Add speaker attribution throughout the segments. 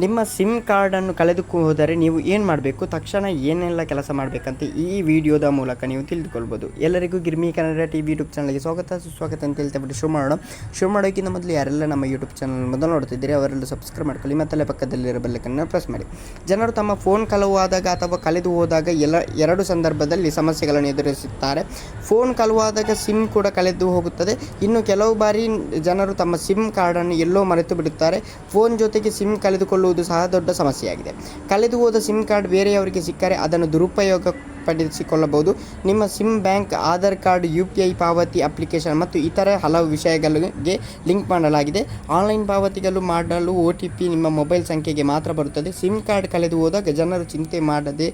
Speaker 1: ನಿಮ್ಮ ಸಿಮ್ ಕಾರ್ಡನ್ನು ಕಳೆದುಕೊ ಹೋದರೆ ನೀವು ಏನು ಮಾಡಬೇಕು? ತಕ್ಷಣ ಏನೆಲ್ಲ ಕೆಲಸ ಮಾಡಬೇಕಂತ ಈ ವಿಡಿಯೋದ ಮೂಲಕ ನೀವು ತಿಳಿದುಕೊಳ್ಬೋದು. ಎಲ್ಲರಿಗೂ Girmi Kannada T V YouTube ಚಾನಲ್ಗೆ ಸ್ವಾಗತ. ಸುಸ್ವಾಗತ ಅಂತ ಹೇಳ್ತಾ ಬಿಟ್ಟು ಶುರು ಮಾಡೋಣ ಶುರು ಮಾಡೋಕ್ಕಿಂತ ಮೊದಲು ಯಾರೆಲ್ಲ ನಮ್ಮ ಯೂಟ್ಯೂಬ್ ಚಾನಲ್ ಮೊದಲು ನೋಡ್ತಿದ್ದೀರಿ, ಅವರೆಲ್ಲ ಸಬ್ಸ್ಕ್ರೈಬ್ ಮಾಡ್ಕೊಳ್ಳಿ, ಮತ್ತಲ್ಲೇ ಪಕ್ಕದಲ್ಲಿರೋ ಬೆಲ್ಲಕ್ಕನ್ನು ಪ್ರೆಸ್ ಮಾಡಿ. ಜನರು ತಮ್ಮ ಫೋನ್ ಕಳುವಾದಾಗ ಅಥವಾ ಕಳೆದು ಹೋದಾಗ ಎಲ್ಲ ಎರಡು ಸಂದರ್ಭದಲ್ಲಿ ಸಮಸ್ಯೆಗಳನ್ನು ಎದುರಿಸುತ್ತಾರೆ. ಫೋನ್ ಕಳುವಾದಾಗ ಸಿಮ್ ಕೂಡ ಕಳೆದು ಹೋಗುತ್ತದೆ. ಇನ್ನು ಕೆಲವು ಬಾರಿ ಜನರು ತಮ್ಮ ಸಿಮ್ ಕಾರ್ಡನ್ನು ಎಲ್ಲೋ ಮರೆತು ಬಿಡುತ್ತಾರೆ ಫೋನ್ ಜೊತೆಗೆ ಸಿಮ್ ಕಳೆದುಕೊಳ್ಳುವುದು ಸಹ ದೊಡ್ಡ ಸಮಸ್ಯೆಯಾಗಿದೆ. ಕಳೆದು ಹೋದ ಸಿಮ್ ಕಾರ್ಡ್ ಬೇರೆಯವರಿಗೆ ಸಿಕ್ಕರೆ ಅದನ್ನು ದುರುಪಯೋಗ ಪಡಿಸಿಕೊಳ್ಳಬಹುದು ನಿಮ್ಮ SIM bank, Aadhaar card, U P I ಪಾವತಿ ಅಪ್ಲಿಕೇಶನ್ ಮತ್ತು ಇತರ ಹಲವು ವಿಷಯಗಳಿಗೆ ಲಿಂಕ್ ಮಾಡಲಾಗಿದೆ. ಆನ್ಲೈನ್ ಪಾವತಿಗಳು ಮಾಡಲು ಒ ಟಿ ಪಿ ನಿಮ್ಮ ಮೊಬೈಲ್ ಸಂಖ್ಯೆಗೆ ಮಾತ್ರ ಬರುತ್ತದೆ. ಸಿಮ್ ಕಾರ್ಡ್ ಕಳೆದು ಹೋದಾಗ ಜನರು ಚಿಂತೆ ಮಾಡದೆ,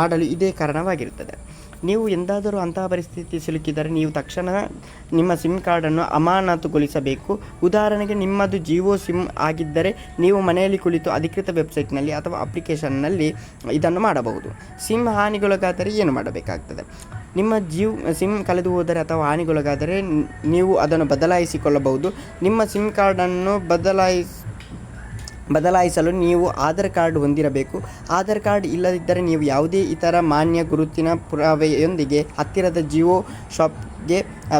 Speaker 1: ಮಾಡಲು ಇದೇ ಕಾರಣವಾಗಿರುತ್ತದೆ. ನೀವು ಎಂದಾದರೂ ಅಂತಹ ಪರಿಸ್ಥಿತಿ ಸಿಲುಕಿದರೆ ನೀವು ತಕ್ಷಣ ನಿಮ್ಮ ಸಿಮ್ ಕಾರ್ಡನ್ನು ಅಮಾನತುಗೊಳಿಸಬೇಕು. ಉದಾಹರಣೆಗೆ ನಿಮ್ಮದು ಜಿಯೋ ಸಿಮ್ ಆಗಿದ್ದರೆ ನೀವು ಮನೆಯಲ್ಲಿ ಕುಳಿತು ಅಧಿಕೃತ ವೆಬ್ಸೈಟ್ನಲ್ಲಿ ಅಥವಾ ಅಪ್ಲಿಕೇಶನ್ನಲ್ಲಿ ಇದನ್ನು ಮಾಡಬಹುದು. ಸಿಮ್ ಹಾನಿಗೊಳಗಾದರೆ ಏನು ಮಾಡಬೇಕಾಗ್ತದೆ? ನಿಮ್ಮ ಜೀವ್, ಸಿಮ್ ಕಳೆದು ಹೋದರೆ ಅಥವಾ ಹಾನಿಗೊಳಗಾದರೆ ನೀವು ಅದನ್ನು ಬದಲಾಯಿಸಿಕೊಳ್ಳಬಹುದು. ನಿಮ್ಮ ಸಿಮ್ ಕಾರ್ಡನ್ನು ಬದಲಾಯಿಸಿ, ಬದಲಾಯಿಸಲು ನೀವು ಆಧಾರ್ ಕಾರ್ಡ್ ಹೊಂದಿರಬೇಕು. ಆಧಾರ್ ಕಾರ್ಡ್ ಇಲ್ಲದಿದ್ದರೆ ನೀವು ಯಾವುದೇ ಇತರ ಮಾನ್ಯ ಗುರುತಿನ ಪುರಾವೆಯೊಂದಿಗೆ ಹತ್ತಿರದ ಜಿಯೋ ಶಾಪ್ಗೆ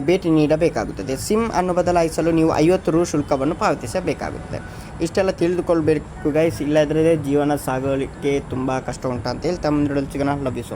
Speaker 1: ಭೇಟಿ ನೀಡಬೇಕಾಗುತ್ತದೆ. ಸಿಮ್ ಅನ್ನು ಬದಲಾಯಿಸಲು ನೀವು ಐವತ್ತು ರು ಶುಲ್ಕವನ್ನು ಪಾವತಿಸಬೇಕಾಗುತ್ತದೆ. ಇಷ್ಟೆಲ್ಲ ತಿಳಿದುಕೊಳ್ಬೇಕು ಗೈಸ್ ಇಲ್ಲದ್ರೆ ಜೀವನ ಸಾಗಲಿಕ್ಕೆ ತುಂಬ ಕಷ್ಟ ಉಂಟು ಅಂತ ಹೇಳ್ತಾ ಯು ಸೊ